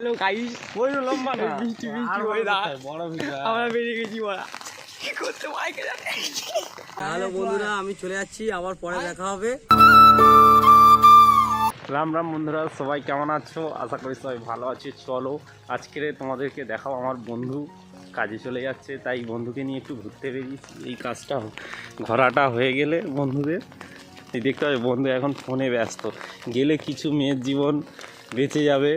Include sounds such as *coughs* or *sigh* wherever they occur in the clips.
Hello guys ওই লম্বা না। বৃষ্টি বৃষ্টি হয়ে দাঁড়া বড় ভিডিও আমরা বেরিয়ে গেছি বলা কি করতে মাইকে হ্যালো বন্ধুরা আমি চলে যাচ্ছি আবার পরে দেখা হবে। রাম রাম বন্ধুরা সবাই কেমন আছো? আশা করি সবাই ভালো আছে। চলো আজকে তোমাদেরকে দেখাও আমার বন্ধু কাজে চলে যাচ্ছে। তাই বন্ধুকে নিয়ে একটু ঘুরতে বেরিয়েছি। এই কাজটা ঘোরাটা হয়ে গেলে বন্ধুদের। এই দেখতে হবে বন্ধু এখন ফোনে ব্যস্ত। গেলে কিছু মেয়ের জীবন বেঁচে যাবে।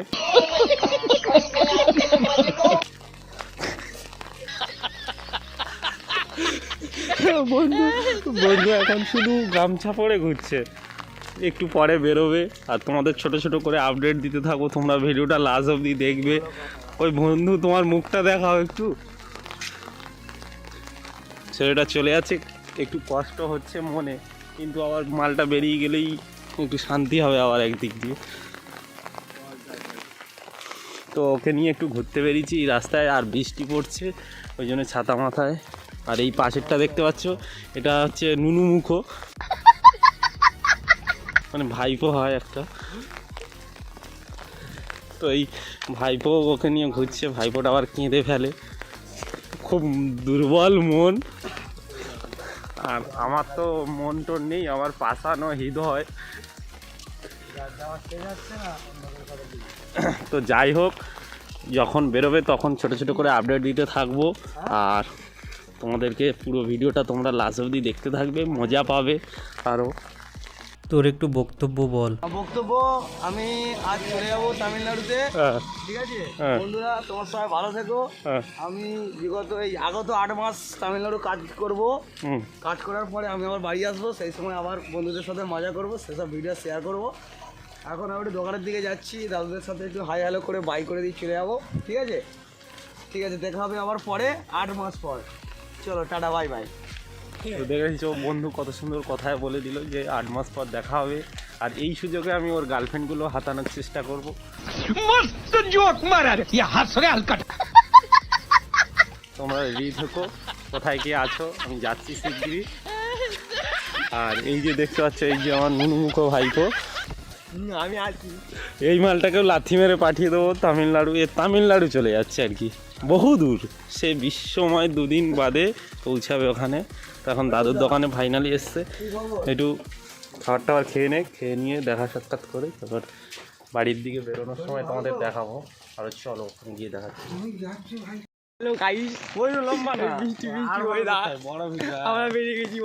বন্ধু বন্ধু, এখন শুধু গামছা পরে ঘুরছে। একটু পরে বেরোবে আর তোমাদের ছোট ছোট করে আপডেট দিতে থাকব তোমরা ভিডিওটা লাস্ট অবধি দেখবে। ওই বন্ধু, তোমার মুখটা দেখাও একটু। ছেলেটা চলে যাচ্ছে, একটু কষ্ট হচ্ছে মনে, কিন্তু আবার মালটা বেরিয়ে গেলেই একটু শান্তি হবে আবার একদিক দিয়ে। তো ওকে নিয়ে একটু ঘুরতে বেরিয়েছি। রাস্তায় আর বৃষ্টি পড়ছে, ওই জন্য ছাতা মাথায়। আর এই পাশেরটা দেখতে পাচ্ছ, এটা হচ্ছে নুনু মুখো মানে ভাইপো হয় একটা। তো এই ভাইপো ওকে নিয়ে ঘুরছে, ভাইপোটা আবার কেঁদে ফেলে। খুব দুর্বল মন। আর আমার তো মন টোন নেই, আমার পাশানো হৃদয়। *coughs* তো যাই হোক যখন বেরোবে তখন ছোট ছোট করে আপডেট দিতে থাকব। আর তোমাদেরকে পুরো ভিডিওটা তোমরা লাস্ট অবধি দেখতে থাকবে মজা পাবে। আরও তোর একটু বক্তব্য বল। বক্তব্য আমি আজ চলে যাব তামিলনাড়ুতে। হ্যাঁ। ঠিক আছে? হ্যাঁ। বন্ধুরা তোমার সবাই ভালো থেকো। হ্যাঁ। আমি বিগত এই আগত আট মাস তামিলনাড়ু কাজ করব। কাজ করার পরে আমি আবার বাড়ি আসব। সেই সময় আবার বন্ধুদের সাথে মজা করব সেসব ভিডিও শেয়ার করব। এখন আমি একটু দোকানের দিকে যাচ্ছি দাদুদের সাথে একটু হাই হ্যালো করে বাই করে দিয়ে চলে যাব ঠিক আছে? ঠিক আছে দেখা হবে আবার পরে আট মাস পর। চলো টাটা বাই বাই। দেখেছি ও বন্ধু কত সুন্দর কথায় বলে দিল যে আট মাস পর দেখা হবে। আর এই সুযোগে আমি ওর গার্লফ্রেন্ডগুলো হাতানোর চেষ্টা করব। মস্ত তোমরা রেডি থাকো কোথায় কি আছো আমি যাচ্ছি শিগগিরই। আর এই যে দেখতে পাচ্ছ এই যে আমার নুনুমুখো ভাইকো আমি আছি এই মালটাকেও লাথি মেরে পাঠিয়ে দেবো তামিলনাড়ু এ তামিলনাড়ু চলে যাচ্ছে আর কি। বহু দূর। সে বিশ্বময় দুদিন বাদে পৌঁছাবে ওখানে। তখন দাদুর দোকানে ফাইনালি এসছে। একটু খাবার টাবার খেয়ে নে খেয়ে নিয়ে দেখা সাক্ষাৎ করে তারপর বাড়ির দিকে বেরোনোর সময় তোমাদের দেখাবো। আর চলো গিয়ে দেখাচ্ছি। হ্যালো গাইস ওই লম্বা না। বৃষ্টি বৃষ্টি হয়ে দাঁড়া। আমরা বেরিয়ে গেছি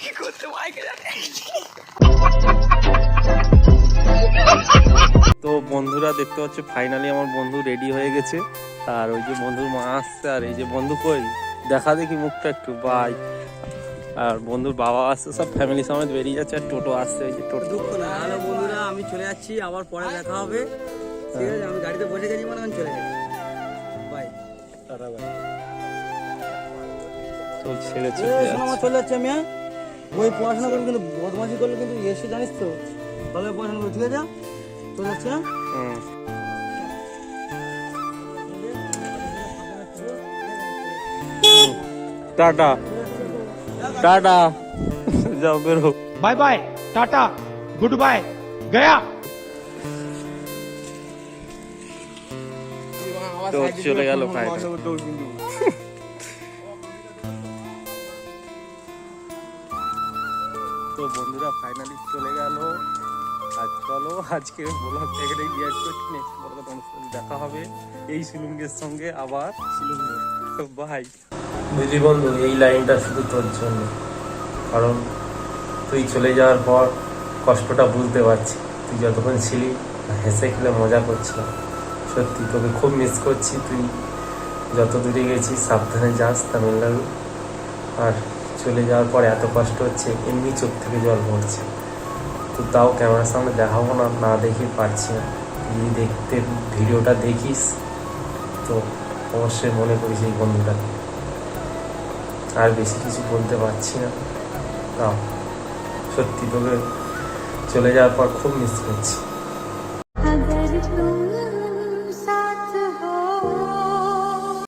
কি করতে মাইকে তো বন্ধুরা দেখতে পাচ্ছ ফাইনালি আমার বন্ধু রেডি হয়ে গেছে। আর ওই যে বন্ধুর মা আসছে আর এই যে বন্ধু কই? দেখা দেখি মুখটা একটু বাই আর বন্ধুর বাবা আসছে সব ফ্যামিলি সমেত বেরিয়ে যাচ্ছে আর টোটো আসছে ওই যে টোটো। দুঃখ না। হ্যালো বন্ধুরা আমি চলে যাচ্ছি আবার পরে দেখা হবে। ঠিক আছে আমি গাড়িতে বসে গেছি মানে আমি চলে গেছি। বাই তো ছেড়ে চলে আমার যাচ্ছে। চলে যাচ্ছে আমি হ্যাঁ? ওই পড়াশোনা করলে কিন্তু বদমাশি করলে কিন্তু এসে জানিস তো? তাহলে পছন্দ ঠিক আছে? চলে যাচ্ছে হ্যাঁ? টাটা। টাটা। যাও বেরো। Bye bye tata good bye গয়া। তো চলে গেল তো বন্ধুরা ফাইনালি চলে গেল। আর চলো, আজকে ব্লগ এখানে গিয়ে করছি নেক্সট দেখা হবে এই শিলুঙ্গের সঙ্গে আবার শিলুঙ্গে ভাই বুঝলি বন্ধু, এই লাইনটা শুধু তোর জন্য। কারণ তুই চলে যাওয়ার পর কষ্টটা বুঝতে পারছি। তুই যতক্ষণ ছিলি, হেসে খেলে মজা করছিলাম। সত্যি, তোকে খুব মিস করছি। তুই যত দূরে গেছিস সাবধানে যাস তামিলনাড়ু। আর চলে যাওয়ার পর এত কষ্ট হচ্ছে, এমনি চোখ থেকে জল পড়ছে। তো তাও ক্যামেরার সামনে দেখাবো না না দেখে পারছি না। তুই দেখতে, ভিডিওটা দেখিস? তো অবশ্যই মনে করিস এই বন্ধুটা। আর বেশি কিছু বলতে পারছি না। তাও সত্যি তোকে চলে যাওয়ার পর খুব মিস করছি।